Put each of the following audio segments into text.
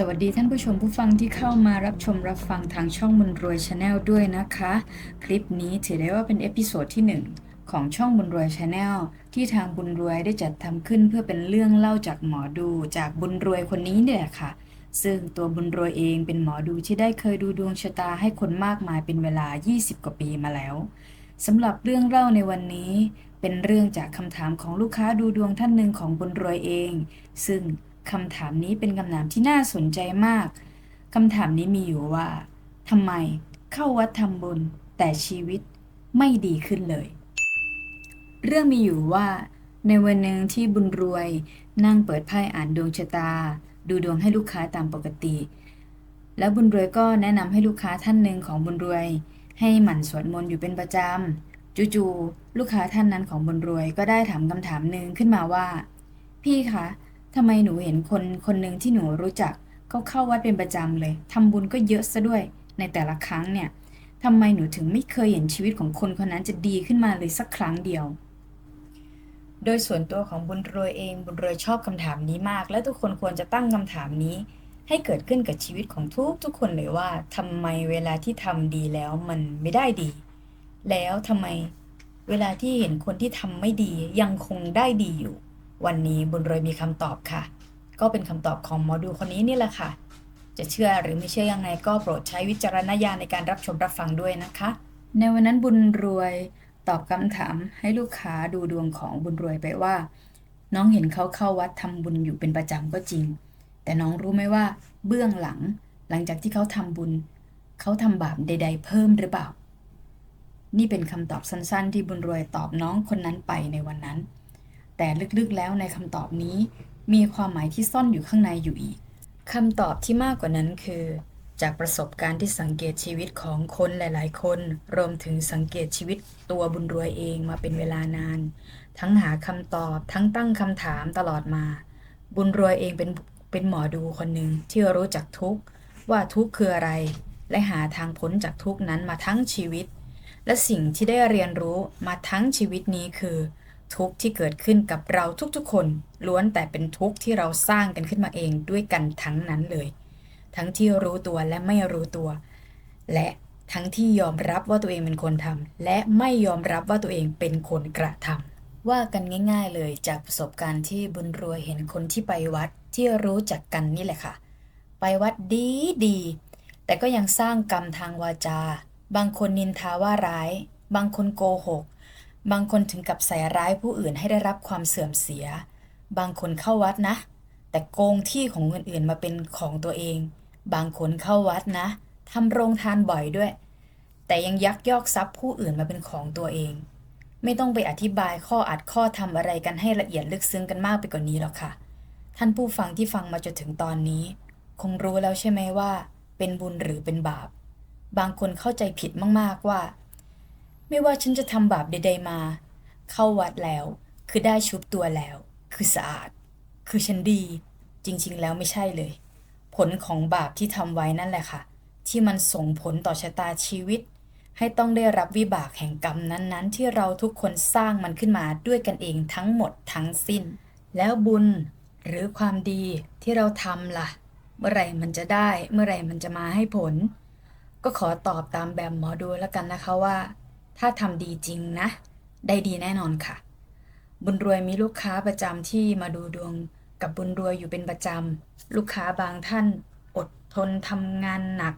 สวัสดีท่านผู้ชมผู้ฟังที่เข้ามารับชมรับฟังทางช่องบุญรวยชาแนลด้วยนะคะ คลิปนี้ถือได้ว่าเป็นเอพิโซดที่ 1 ของช่องบุญรวยชาแนลที่ทางบุญรวยได้จัดทำขึ้นเพื่อเป็นเรื่องเล่าจากหมอดูจากบุญรวยคนนี้เนี่ยแหละค่ะ ซึ่งตัวบุญรวยเองเป็นหมอดูที่ได้เคยดูดวงชะตาให้คนมากมายเป็นเวลา 20 กว่าปีมาแล้วสำหรับเรื่องเล่าในวันนี้ เป็นเรื่องจากคำถามของลูกค้าดูดวงท่านหนึ่งของบุญรวยเอง ซึ่ง คำถามนี้เป็นคำถามที่น่าสนใจมาก คำถามนี้มีอยู่ว่าทำไมเข้าวัดทำบุญแต่ชีวิตไม่ดีขึ้นเลย เรื่องมีอยู่ว่า ในวันหนึ่งที่บุญรวย นั่งเปิดไพ่อ่านดวงชะตา ดูดวงให้ลูกค้าตามปกติ แล้วบุญรวยก็แนะนำให้ลูกค้าท่านหนึ่งของบุญรวย ให้หมั่นสวดมนต์อยู่เป็นประจำจู่ๆลูกค้าท่านนั้นของบุญรวยก็ได้ถามคำถามหนึ่งขึ้นมาว่า พี่คะ ทำไมหนูเห็นคนคนหนึ่งที่หนูรู้จักเขาเข้าวัดเป็นประจำเลยทำบุญก็เยอะซะด้วย ในแต่ละครั้งเนี่ยทำไมหนูถึงไม่เคยเห็นชีวิตของคนคนนั้นจะดีขึ้นมาเลยสักครั้งเดียว โดยส่วนตัวของบุญรวยเองบุญรวยชอบคำถามนี้มาก และทุกคนควรจะตั้งคำถามนี้ ให้เกิดขึ้นกับชีวิตของทุกทุกคนเลยว่าทำไมเวลาที่ทำดีแล้วมันไม่ได้ดี แล้วทำไมเวลาที่เห็นคนที่ทำไม่ดียังคงได้ดีอยู่ วันนี้บุญรวยมีคำตอบค่ะ ก็เป็นคำตอบของหมอดูคนนี้นี่แหละค่ะ จะเชื่อหรือไม่เชื่อยังไงก็โปรดใช้วิจารณญาณในการรับชมรับฟังด้วยนะคะ ในวันนั้นบุญรวยตอบคำถามให้ลูกค้าดูดวงของบุญรวยไปว่า น้องเห็นเขาเข้าวัดทำบุญอยู่เป็นประจำก็จริง แต่น้องรู้ไหมว่า เบื้องหลัง หลังจากที่เขาทำบุญ เขาทำบาปใด ๆ เพิ่มหรือเปล่า นี่เป็นคำตอบสั้น ๆ ที่บุญรวยตอบน้องคนนั้นไปในวันนั้น แต่ลึกๆแล้วในคำตอบนี้ มีความหมายที่ซ่อนอยู่ข้างในอยู่อีกคำตอบที่มากกว่านั้นคือ จากประสบการณ์ที่สังเกตชีวิตของคนหลาย ๆ คน รวมถึงสังเกตชีวิตตัวบุญรวยเองมาเป็นเวลานาน ทั้งหาคำตอบทั้งตั้งคำถามตลอดมา บุญรวยเองเป็นเป็นหมอดูคนหนึ่งที่รู้จักทุกว่าทุกคืออะไร และหาทางพ้นจากทุกนั้นมาทั้งชีวิต และสิ่งที่ได้เรียนรู้มาทั้งชีวิตนี้คือ ทุกข์ที่เกิดขึ้นกับเราทุกๆ คน ล้วนแต่เป็นทุกข์ที่เราสร้างกันขึ้นมาเองด้วยกันทั้งนั้นเลย ทั้งที่รู้ตัวและไม่รู้ตัว และทั้งที่ยอมรับว่าตัวเองเป็นคนทำและไม่ยอมรับว่าตัวเองเป็นคนกระทำว่ากันง่ายๆเลยจากประสบการณ์ที่บุญรวยเห็นคนที่ไปวัดที่รู้จักกันนี่แหละค่ะ ไปวัดดีดี แต่ก็ยังสร้างกรรมทางวาจา บางคนนินทาว่าร้าย บางคนโกหก บางคนถึงกับใส่ร้ายผู้อื่นให้ได้รับความเสื่อมเสีย บางคนเข้าวัดนะ แต่โกงที่ของคนอื่นมาเป็นของตัวเอง บางคนเข้าวัดนะทำโรงทานบ่อยด้วย แต่ยังยักยอกทรัพย์ผู้อื่นมาเป็นของตัวเอง ไม่ต้องไปอธิบายข้ออัดข้อทำอะไรกันให้ละเอียดลึกซึ้งกันมากไปกว่านนี้หรอกค่ะ ท่านผู้ฟังที่ฟังมาจนถึงตอนนี้ คงรู้แล้วใช่ไหมว่า เป็นบุญหรือเป็นบาป บางคนเข้าใจผิดมากๆว่า ไม่ว่าฉันจะทำบาปใดๆมา เข้าวัดแล้ว คือได้ชุบตัวแล้ว คือสะอาด คือฉันดี จริงๆ แล้วไม่ใช่เลย ผลของบาปที่ทำไว้นั่นแหละค่ะ ที่มันส่งผลต่อชะตาชีวิต ให้ต้องได้รับวิบากแห่งกรรมนั้นๆ ที่เราทุกคนสร้างมันขึ้นมาด้วยกันเองทั้งหมดทั้งสิ้น แล้วบุญหรือความดีที่เราทำล่ะ เมื่อไหร่มันจะได้ เมื่อไหร่มันจะมาให้ผล ก็ขอตอบตามแบบหมอดูแล้วกันนะคะว่า ถ้าทำดีจริงนะ ได้ดีแน่นอนค่ะ บุญรวยมีลูกค้าประจำที่มาดูดวงกับบุญรวยอยู่เป็นประจำ ลูกค้าบางท่านอดทนทำงานหนัก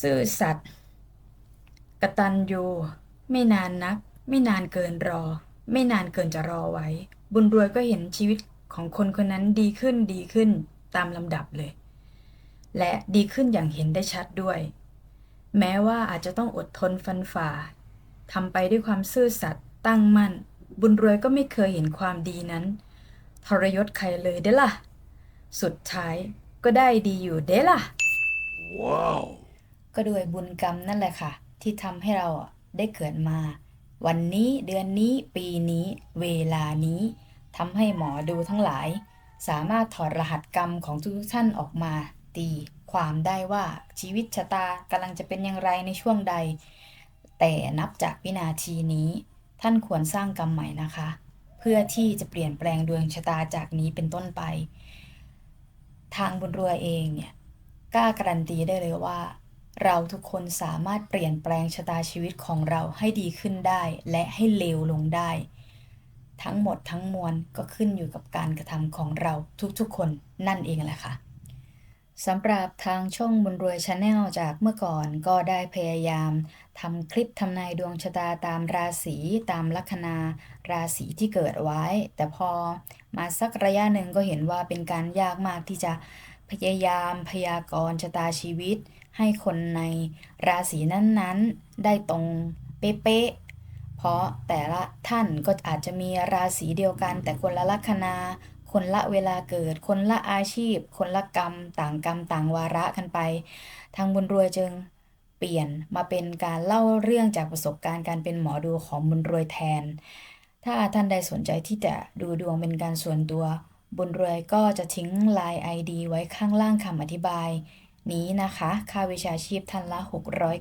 ซื่อสัตย์กตัญญูไม่นานนัก ไม่นานเกินรอ ไม่นานเกินจะรอไว้ บุญรวยก็เห็นชีวิตของคนคนนั้นดีขึ้นดีขึ้นตามลำดับเลย และดีขึ้นอย่างเห็นได้ชัดด้วย แม้ว่าอาจจะต้องอดทนฟันฝ่าทำไปด้วยความซื่อสัตย์ตั้งมั่น บุญรวยก็ไม่เคยเห็นความดีนั้น ทรยศใครเลยเด้ล่ะ สุดท้ายก็ได้ดีอยู่เด้ล่ะ Wow. ก็ด้วยบุญกรรมนั่นแหละค่ะ ที่ทำให้เราอะได้เกิดมา วันนี้เดือนนี้ปีนี้ เวลานี้ทำให้หมอดูทั้งหลาย สามารถถอดรหัสกรรมของทุกๆท่านออกมา ตีความได้ว่าชีวิตชะตากำลังจะเป็นอย่างไรในช่วงใด แต่นับจากวินาทีนี้ ท่านควรสร้างกรรมใหม่นะคะ เพื่อที่จะเปลี่ยนแปลงดวงชะตาจากนี้เป็นต้นไป ทางบุญรัวเองเนี่ยกล้าการันตีได้เลยว่า เราทุกคนสามารถเปลี่ยนแปลงชะตาชีวิตของเราให้ดีขึ้นได้ และให้เลวลงได้ ทั้งหมดทั้งมวลก็ขึ้นอยู่กับการกระทำของเราทุกๆคนนั่นเองแหละค่ะ สำหรับทางช่องบุญรวยชาแนลจากเมื่อก่อนก็ได้พยายามทำคลิปทำนายดวงชะตาตามราศีตามลัคนาราศีที่เกิดไว้ แต่พอมาสักระยะหนึ่งก็เห็นว่าเป็นการยากมากที่จะพยายามพยากรณ์ชะตาชีวิต ให้คนในราศีนั้นๆ ได้ตรงเป๊ะเพราะแต่ละท่านก็อาจจะมีราศีเดียวกันแต่คนละลัคนา คนละเวลาเกิด คนละอาชีพ คนละกรรม ต่างกรรมต่างวาระกันไป ทางบุญรวยจึงเปลี่ยนมาเป็นการเล่าเรื่องจากประสบการณ์การเป็นหมอดูของบุญรวยแทน ถ้าท่านใดสนใจที่จะดูดวงเป็นการส่วนตัว บุญรวยก็จะทิ้งไลน์ ID ไว้ข้างล่างคำอธิบาย นี้นะคะ ค่าวิชาชีพท่านละ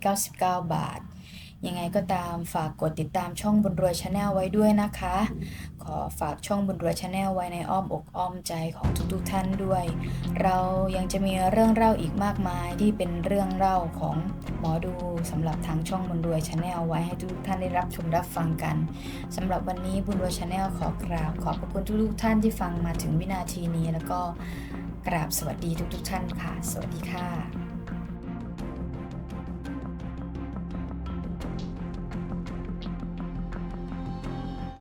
699 บาท ยังไงก็ตามฝากกดติดตามช่องบุญรวยชาแนลไว้ด้วยนะคะ ขอฝากช่องบุญรวยชาแนลไว้ในอ้อมอกอ้อมใจของทุกๆท่านด้วย เรายังจะมีเรื่องเล่าอีกมากมายที่เป็นเรื่องเล่าของหมอดูสำหรับทางช่องบุญรวยชาแนลไว้ให้ทุกท่านได้รับชมรับฟังกันสำหรับวันนี้บุญรวยชาแนลขอกราบขอบพระคุณทุกๆท่านที่ฟังมาถึงวินาทีนี้แล้วก็กราบสวัสดีทุกๆท่านค่ะ สวัสดีค่ะ